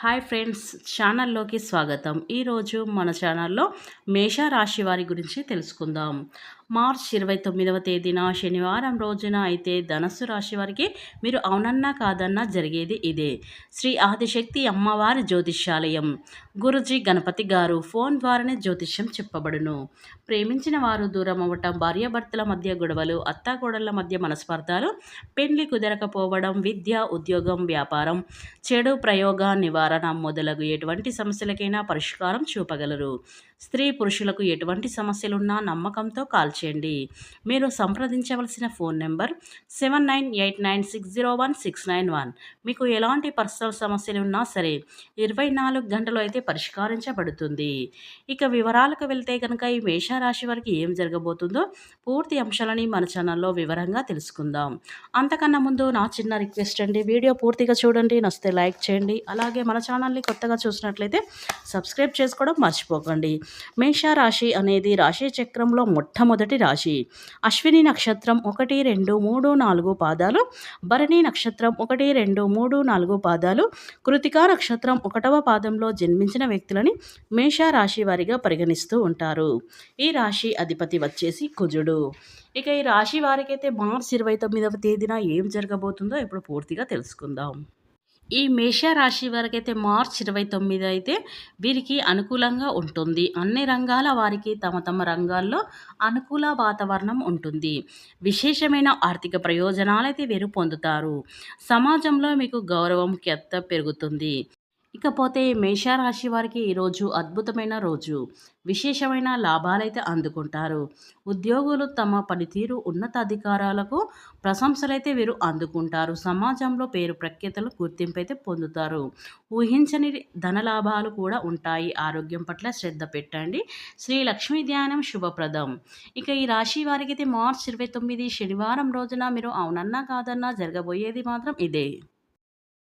Hi friends ఛానల్లోకి స్వాగతం. ఈరోజు మన ఛానల్లో మేషరాశి వారి గురించి తెలుసుకుందాం. మార్చ్ ఇరవై తొమ్మిదవ తేదీన శనివారం రోజున అయితే ధనస్సు రాశి వారికి మీరు అవునన్నా కాదన్నా జరిగేది ఇదే. శ్రీ ఆదిశక్తి అమ్మవారి జ్యోతిష్యాలయం. గురుజీ గణపతి గారు ఫోన్ ద్వారానే జ్యోతిష్యం చెప్పబడును. ప్రేమించిన వారు దూరం అవ్వటం భార్యాభర్తల మధ్య గొడవలు అత్తాకోడళ్ళ మధ్య మనస్పర్ధాలు పెళ్ళి కుదరకపోవడం విద్య ఉద్యోగం వ్యాపారం చెడు ప్రయోగ నివారణ మొదలగు ఎటువంటి సమస్యలకైనా పరిష్కారం చూపగలరు. స్త్రీ పురుషులకు ఎటువంటి సమస్యలున్నా నమ్మకంతో కాల్చి చేయండి. మీరు సంప్రదించవలసిన phone number seven nine eight nine six zero one six nine one. మీకు ఎలాంటి పర్సనల్ సమస్యలు ఉన్నా సరే ఇరవై నాలుగు గంటలు అయితే పరిష్కరించబడుతుంది. ఇక వివరాలకు వెళ్తే కనుక ఈ మేషరాశి వారికి ఏం జరగబోతుందో పూర్తి అంశాలని మన ఛానల్లో వివరంగా తెలుసుకుందాం. అంతకన్నా ముందు నా చిన్న రిక్వెస్ట్ అండి. వీడియో పూర్తిగా చూడండి నచ్చితే లైక్ చేయండి. అలాగే మన ఛానల్ని కొత్తగా చూసినట్లయితే సబ్స్క్రైబ్ చేసుకోవడం మర్చిపోకండి. మేషరాశి అనేది రాశి చక్రంలో మొట్టమొదటి రాశి. అశ్విని నక్షత్రం ఒకటి రెండు మూడు నాలుగు పాదాలు. భరణి నక్షత్రం ఒకటి రెండు మూడు నాలుగు పాదాలు. కృతికా నక్షత్రం ఒకటవ పాదంలో జన్మించిన వ్యక్తులని మేషరాశి వారిగా పరిగణిస్తూ ఉంటారు. ఈ రాశి అధిపతి వచ్చేసి కుజుడు. ఇక ఈ రాశి వారికైతే మార్చి ఇరవై తొమ్మిదవ తేదీన ఏం జరగబోతుందో ఇప్పుడు పూర్తిగా తెలుసుకుందాం. ఈ మేషరాశి వరకైతే మార్చ్ ఇరవై తొమ్మిది అయితే వీరికి అనుకూలంగా ఉంటుంది. అన్ని రంగాల వారికి తమ తమ రంగాల్లో అనుకూల వాతావరణం ఉంటుంది. విశేషమైన ఆర్థిక ప్రయోజనాలు అయితే వీరు పొందుతారు. సమాజంలో మీకు గౌరవం కెత్త పెరుగుతుంది. ఇకపోతే మేషరాశి వారికి ఈరోజు అద్భుతమైన రోజు. విశేషమైన లాభాలైతే అందుకుంటారు. ఉద్యోగులు తమ పనితీరు ఉన్నతాధికారాలకు ప్రశంసలైతే వీరు అందుకుంటారు. సమాజంలో పేరు ప్రఖ్యాతలు గుర్తింపు అయితే పొందుతారు. ఊహించని ధన లాభాలు కూడా ఉంటాయి. ఆరోగ్యం పట్ల శ్రద్ధ పెట్టండి. శ్రీ లక్ష్మీ ధ్యానం శుభప్రదం. ఇక ఈ రాశి వారికి అయితే మార్చ్ ఇరవై తొమ్మిది శనివారం రోజున మీరు అవునన్నా కాదన్నా జరగబోయేది మాత్రం ఇదే.